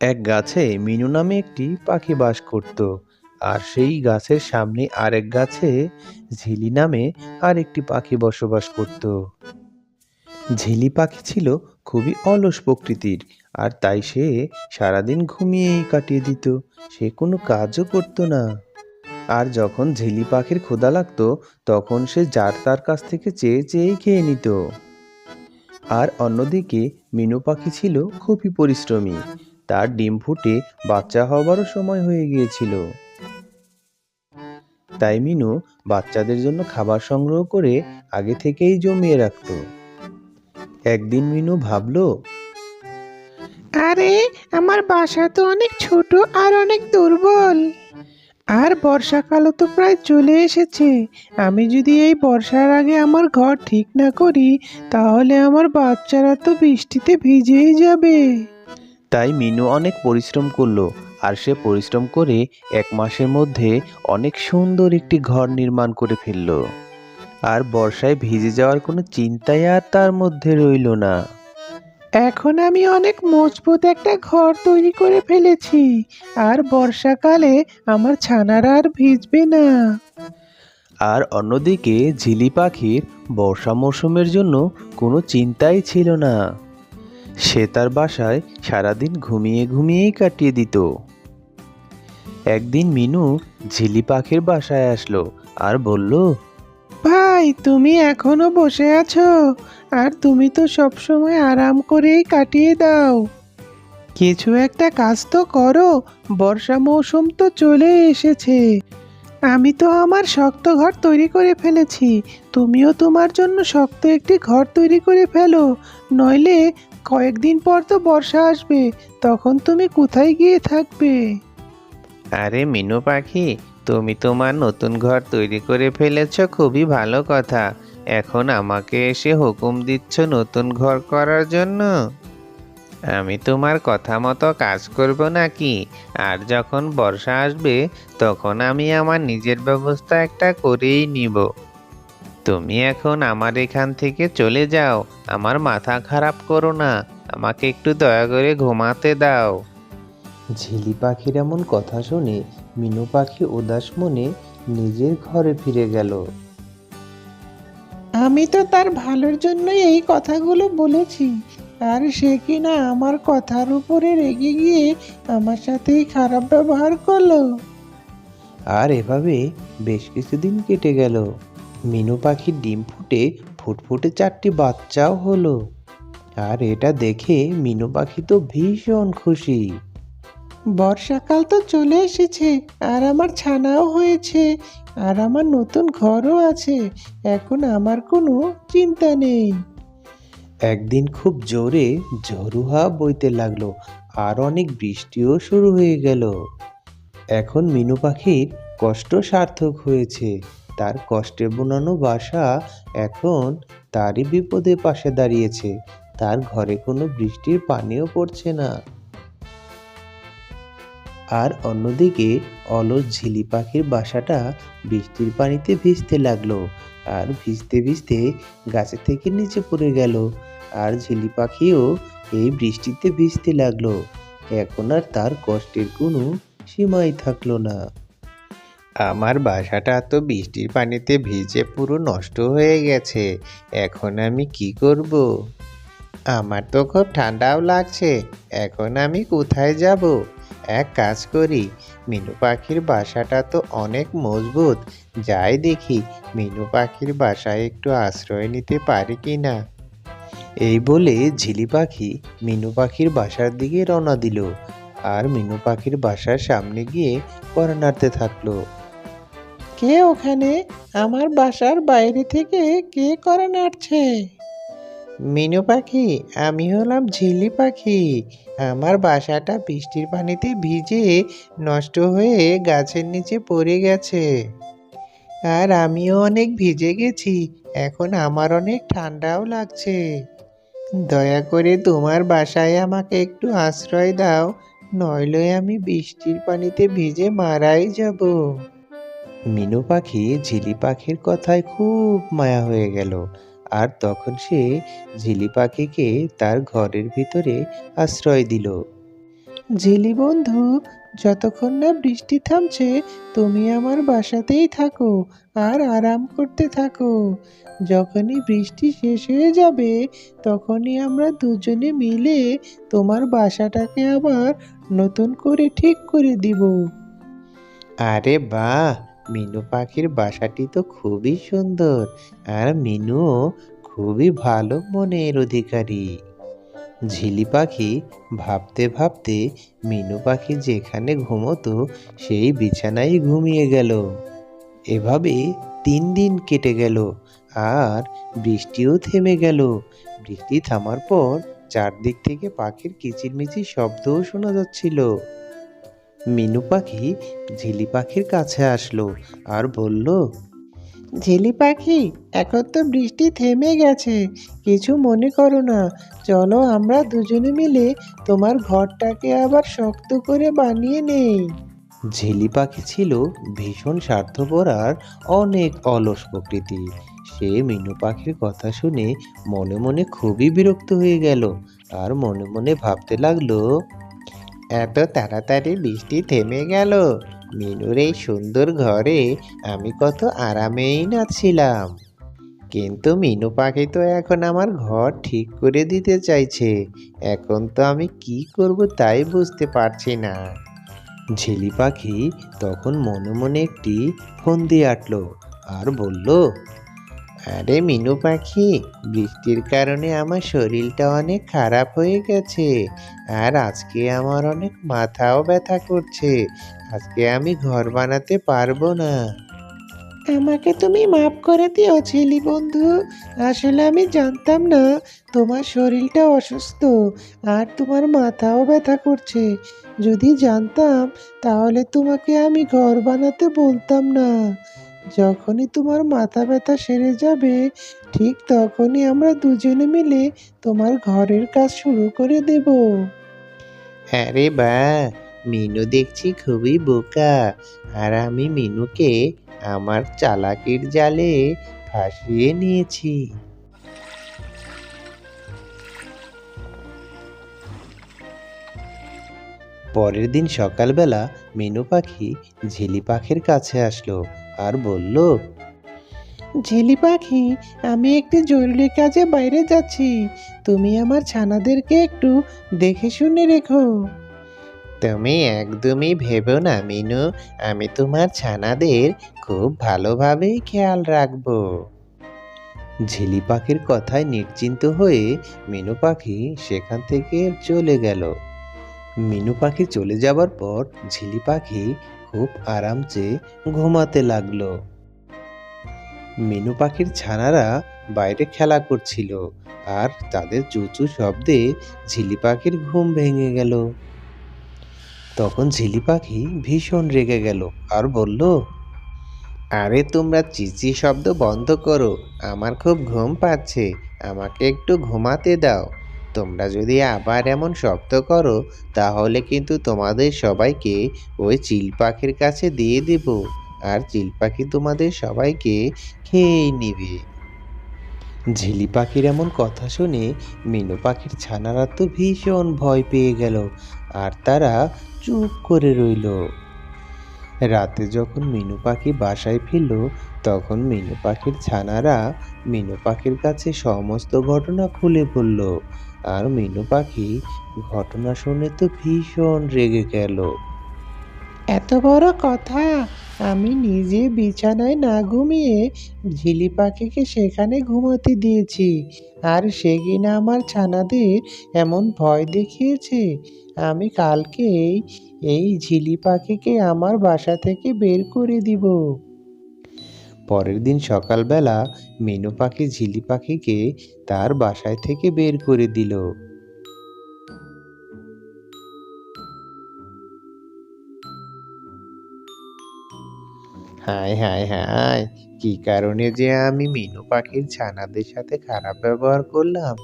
এক গাছে মিনু নামে একটি পাখি বাস করত, আর সেই গাছের সামনে আরেক গাছে ঝিলি নামে আরেকটি পাখি বসবাস করত। ঝিলি পাখি ছিল খুবই অলস প্রকৃতির, আর তাই সে সারাদিন ঘুমিয়েই কাটিয়ে দিত। সে কোনো কাজও করতো না। আর যখন ঝিলি পাখির ক্ষুধা লাগতো, তখন সে যার তার কাছ থেকে চেয়ে চেয়েই খেয়ে নিত। আর অন্যদিকে মিনু পাখি ছিল খুবই পরিশ্রমী। তার ডিম ফুটে বাচ্চা হবারও সময় হয়ে গিয়েছিল। তাই মিনু বাচ্চাদের জন্য খাবার সংগ্রহ করে আগে থেকেই জমিয়ে রাখতো। একদিন মিনু ভাবলো, আরে, আমার বাসা তো অনেক ছোট আর অনেক দুর্বল। আর বর্ষাকালও তো প্রায় চলে এসেছে। আমি যদি এই বর্ষার আগে আমার ঘর ঠিক না করি, তাহলে আমার বাচ্চারা তো বৃষ্টিতে ভিজেই যাবে। তাই মিনু অনেক পরিশ্রম করল, আর সে পরিশ্রম করে এক মাসের মধ্যে অনেক সুন্দর একটি ঘর নির্মাণ করে ফেলল। আর বর্ষায় ভিজে যাওয়ার কোনো চিন্তাই আর তার মধ্যে রইল না। এখন আমি অনেক মজবুত একটা ঘর তৈরি করে ফেলেছি, আর বর্ষাকালে আমার ছানারা আর ভিজবে না। আর অন্যদিকে ঝিলি পাখির বর্ষা মৌসুমের জন্য কোনো চিন্তাই ছিল না। সে তার বাসায় সারাদিন ঘুমিয়ে ঘুমিয়েই কাটিয়ে দিত। একদিন মিনু ঝিলি পাখির বাসায় আসলো আর বলল ভাই, তুমি এখনও বসে আছো? আর তুমি তো সব সময় আরাম করেই কাটিয়ে দাও। কিছু একটা কাজ তো করো, বর্ষা মৌসুম তো চলে এসেছে। আমি তো আমার শক্ত ঘর তৈরি করে ফেলেছি, তুমিও তোমার জন্য শক্ত একটি ঘর তৈরি করে ফেলো। নইলে কয়েকদিন পর তো বর্ষা আসবে, তখন তুমি কোথায় গিয়ে থাকবে? আরে মিনু পাখি তুমি তোমার নতুন ঘর তৈরি করে ফেলেছ, খুবই ভালো কথা। এখন আমাকে এসে হুকুম দিচ্ছ নতুন ঘর করার জন্য। আমি তোমার কথা মতো কাজ করব নাকি? আর যখন বর্ষা আসবে, তখন আমি আমার নিজের ব্যবস্থা একটা করেই নিব। তুমি এখন আমার এখান থেকে চলে যাও। আমার মাথা খারাপ করো না। আমাকে একটু দয়া করে ঘুমাতে দাও। ঝিলি পাখির এমন কথা শুনে মিনু পাখি উদাস মনে নিজের ঘরে ফিরে গেল। আমি তো তার ভালোর জন্যই এই কথাগুলো বলেছি। আর সে কিনা আমার কথার উপরে রেগে গিয়ে আমার সাথেই খারাপ ব্যবহার করল। আর এভাবে বেশ কিছুদিন কেটে গেল। মিনু পাখির ডিম ফুটে ফুটফুটে চারটি বাচ্চাও হলো। আর এটা দেখে মিনু পাখি তো ভীষণ খুশি। বর্ষাকাল তো চলে এসেছে, আর আমার ছানাও হয়েছে, আর আমার নতুন ঘরও আছে, এখন আমার কোনো চিন্তা নেই। একদিন খুব জোরে ঝড়ুহা বইতে লাগল, আর অনেক বৃষ্টিও শুরু হয়ে গেল। এখন মিনু পাখির কষ্ট সার্থক হয়েছে, তার কষ্টে বোনানো বাসা এখন তারই বিপদে পাশে দাঁড়িয়েছে, তার ঘরে কোনো বৃষ্টির পানিও পড়ছে না। আর অন্যদিকে অলস ঝিলি পাখির বাসাটা বৃষ্টির পানিতে ভিজতে লাগল আর ভিজতে ভিজতে গাছে থেকে নিচে পড়ে গেল আর ঝিলি পাখিও এই বৃষ্টিতে ভিজতে লাগল। এখন আর তার কষ্টের কোনো সীমাই থাকল না। আমার বাসাটা তো বৃষ্টির পানিতে ভিজে পুরো নষ্ট হয়ে গেছে, এখন আমি কি করব? আমার তো খুব ঠান্ডাও লাগছে, এখন আমি কোথায় যাব? এক কাজ করি, মিনু পাখির বাসাটা তো অনেক মজবুত। যাই দেখি, মিনু পাখির বাসায় একটু আশ্রয় নিতে পারি কি না এই বলে ঝিলি পাখি মিনু পাখির বাসার দিকে রওনা দিল আর মিনু পাখির বাসার সামনে গিয়ে পরা নাড়তে থাকল। কে ওখানে? আমার বাসার বাইরে থেকে কে করে নাড়ছে? মিনু পাখি, আমি হলাম ঝিলি পাখি। আমার বাসাটা বৃষ্টির পানিতে ভিজে নষ্ট হয়ে গাছের নিচে পড়ে গেছে। আর আমিও অনেক ভিজে গেছি, এখন আমার অনেক ঠান্ডাও লাগছে। দয়া করে তোমার বাসায় আমাকে একটু আশ্রয় দাও, নইলে আমি বৃষ্টির পানিতে ভিজে মারাই যাব। মিনু পাখি ঝিলি পাখির কথায় খুব মায়া হয়ে গেল। আর তখন সে ঝিলি পাখিকে তার ঘরের ভিতরে আশ্রয় দিল। ঝিলি বন্ধু, যতক্ষণ না বৃষ্টি থামছে, তুমি আমার বাসাতেই থাকো আর আরাম করতে থাকো। যখনই বৃষ্টি শেষ হয়ে যাবে, তখনই আমরা দুজনে মিলে তোমার বাসাটাকে আবার নতুন করে ঠিক করে দিব। আরে বাহ! মিনু পাখির বাসাটি তো খুবই সুন্দর আর মিনুও খুবই ভালো মনের অধিকারী। ঝিলি পাখি ভাবতে ভাবতে মিনু পাখি যেখানে ঘুমোতো সেই বিছানায় ঘুমিয়ে গেল। এভাবে তিন দিন কেটে গেল আর বৃষ্টিও থেমে গেল। বৃষ্টি থামার পর চারদিক থেকে পাখির কিচিরমিচির শব্দও শোনা যাচ্ছিল। মিনু পাখি ঝিলি পাখির কাছে আসলো আর বলল, ঝিলি পাখি, এখন তো বৃষ্টি থেমে গেছে। কিছু মনে করো না। চলো আমরা দুজনে মিলে তোমার ঘরটাকে আবার শক্ত করে বানিয়ে নেই। ঝিলি পাখি ছিল ভীষণ স্বার্থপর আর অনেক অলস প্রকৃতি। সে মিনু পাখির কথা শুনে মনে মনে খুবই বিরক্ত হয়ে গেল আর মনে মনে ভাবতে লাগল এত তাড়াতাড়ি বৃষ্টি থেমে গেল। মিনুর এই সুন্দর ঘরে আমি কত আরামেই নাচ্ছিলাম। কিন্তু মিনু পাখি তো এখন আমার ঘর ঠিক করে দিতে চাইছে। এখন তো আমি কি করব তাই বুঝতে পারছি না। ঝিলি পাখি তখন মনে মনে একটি ফন্দি আটলো, আর বলল আরে মিনু পাখি, বৃষ্টির কারণে আমার শরীরটা অনেক খারাপ হয়ে গেছে। আর আজকে আমার অনেক মাথাও ব্যথা করছে। আজকে আমি ঘর বানাতে পারব না। আমাকে তুমি মাফ করে দিও ছেলি বন্ধু। আসলে আমি জানতাম না, তোমার শরীরটা অসুস্থ আর তোমার মাথাও ব্যথা করছে। যদি জানতাম, তাহলে তোমাকে আমি ঘর বানাতে বলতাম না। যখনই তোমার মাথা ব্যথা সেরে যাবে, ঠিক তখনই আমরা দুজনে মিলে তোমার ঘরের কাজ শুরু করে দেব। আরে বা মিনু দেখছি খুবই বোকা। আর আমি মিনুকে আমার চালাকির জালে ফাঁসিয়ে নিয়েছি। পরের দিন সকালবেলা মিনু পাখি ঝিলি পাখির কাছে আসলো আর বলল ঝিলি পাখি আমি একটি জরুরি কাজে বাইরে যাচ্ছি। তুমি আমার ছানাদেরকে একটু দেখে শুনে রেখো। তুমি একদমই ভেবো না মিনু। আমি তোমার ছানাদের খুব ভালোভাবেই খেয়াল রাখব। ঝিলি পাখির কথায় নিশ্চিন্ত হয়ে মিনু পাখি সেখান থেকে চলে গেল। মিনু পাখি চলে যাবার পর ঝিলি পাখি খুব আরামসে ঘুমাতে লাগল। মিনু পাখির ছানারা বাইরে খেলা করছিল আর তাদের চুচু শব্দে ঝিলি পাখির ঘুম ভেঙে গেল। তখন ঝিলি পাখি ভীষণ রেগে গেল আর বলল, আরে তোমরা চিচি শব্দ বন্ধ করো, আমার খুব ঘুম পাচ্ছে, আমাকে একটু ঘুমাতে দাও। তোমরা যদি আবার এমন শব্দ করো, তাহলে কিন্তু তোমাদের সবাইকে ওই চিল পাখির কাছে দিয়ে দেব। আর চিল পাখি তোমাদের সবাইকে খেয়ে নিবে। ঝিলি পাখির এমন কথা শুনে মিনু পাখির ছানারা তো ভীষণ ভয় পেয়ে গেল, আর তারা চুপ করে রইল। রাতে যখন মিনু পাখি বাসায় ফিরল, তখন মিনু পাখির ছানারা মিনু পাখির কাছে সমস্ত ঘটনা খুলে বলল। আর মিনু পাখি ঘটনা শুনে তো ভীষণ রেগে গেল। এত বড় কথা? আমি নিজে বিছানায় না ঘুমিয়ে ঝিলি পাখিকে সেখানে ঘুমাতে দিয়েছি। আর সে কিনা আমার ছানাদের এমন ভয় দেখিয়েছে? আমি কালকেই এই ঝিলি পাখিকে আমার বাসা থেকে বের করে দিব। পরের দিন সকালবেলা মিনু পাখি ঝিলি পাখিকে তার বাসায় থেকে বের করে দিল। হায় হায় হায়, কি কারণে যে আমি মিনু পাখির ছানাদের সাথে খারাপ ব্যবহার করলাম?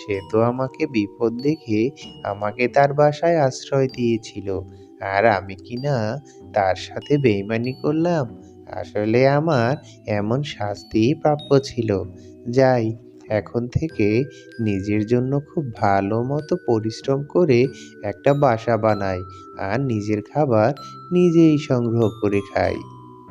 সে তো আমাকে বিপদ দেখে আমাকে তার বাসায় আশ্রয় দিয়েছিল। আর আমি কি না তার সাথে বেইমানি করলাম? আসলে আমার এমন শাস্তিই প্রাপ্য ছিল। যাই, এখন থেকে নিজের জন্য খুব ভালো মতো পরিশ্রম করে একটা বাসা বানাই। আর নিজের খাবার নিজেই সংগ্রহ করে খাই।